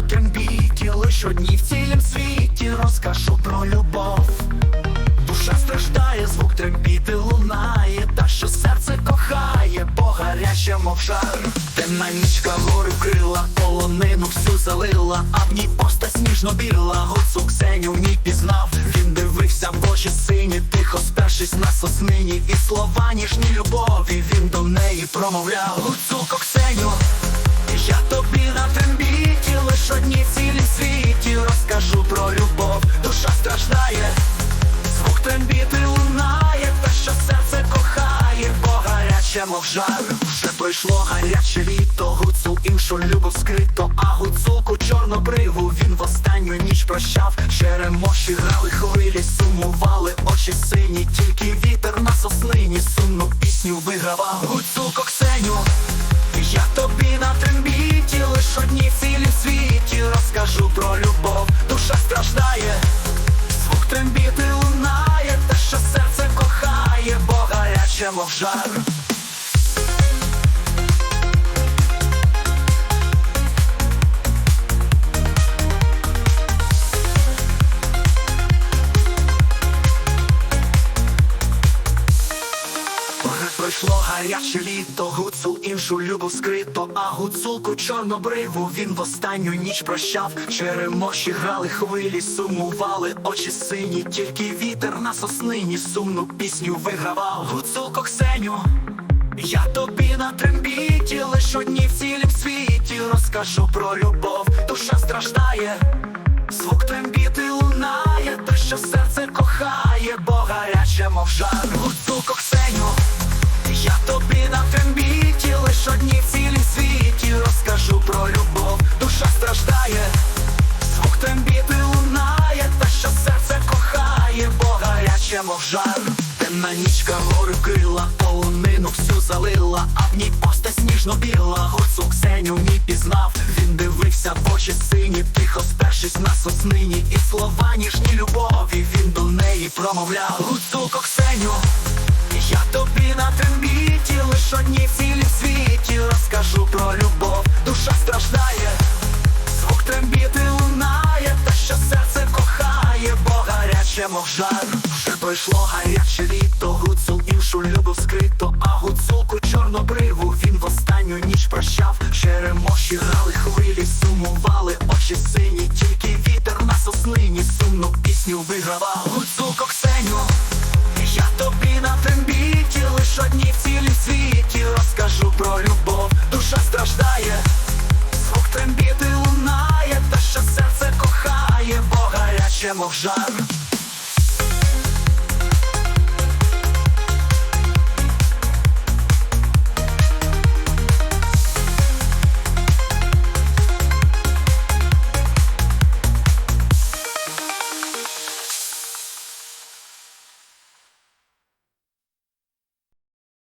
на лиш одній в цілім світі розкажу про любов. Душа страждає, звук трембіти лунає, та що серце кохає, бо гаряче мов жар. Темна нічка гори вкрила, полонину всю залила, а в ній постать сніжно біла, гуцу Ксеню в ній пізнав. Він дивився в очі сині, тихо спершись на соснині, і слова ніжні любові він до неї промовляв. Гуцулко Ксеню, я тобі лиш одній в цілім світі розкажу про любов, душа страждає. Звук трембіти лунає, те, що серце кохає, бо гаряче, мов жар. Вже пройшло гаряче літо, гуцул іншу любов скрито, а гуцулку чорнобриву він в останню ніч прощав. Черемоші грали хвилі, сумували очі сині, тільки вітер на соснині сумну пісню вигравав. Гуцулко гаряче, мов пройшло гаряче літо, гуцул іншу любов скрито, а гуцулку чорнобриву він в останню ніч прощав. Черемоші грали хвилі, сумували очі сині, тільки вітер на соснині сумну пісню вигравав. Гуцулко Ксеню, я тобі на трембіті, лиш одній в цілім світі розкажу про любов, душа страждає. Звук трембіти лунає, те, що серце кохає, бо гаряче, мов жар, жар. Темна нічка гори вкрила, полонину всю залила, а в ній постать сніжно біла, гуцул Ксеню в ній пізнав. Він дивився в очі сині, тихо спершись на соснині, і слова ніжні любові він до неї промовляв. Гуцулко Ксеню, я тобі на трембіті, лиш одній в цілім світі розкажу про любов, душа страждає. Звук трембіти лунає, те, що серце кохає, бо гаряче, мов жар. Пройшло гаряче літо, гуцул іншу любов скрито, а гуцулку чорнобриву він в останню ніч прощав. Черемоші грали хвилі, сумували очі сині, тільки вітер на соснині сумну пісню вигравав. Гуцулко Ксеню, я тобі на трембіті, лиш одній в цілім світі розкажу про любов, душа страждає. Звук трембіти лунає, те, що серце кохає, бо гаряче, мов жар.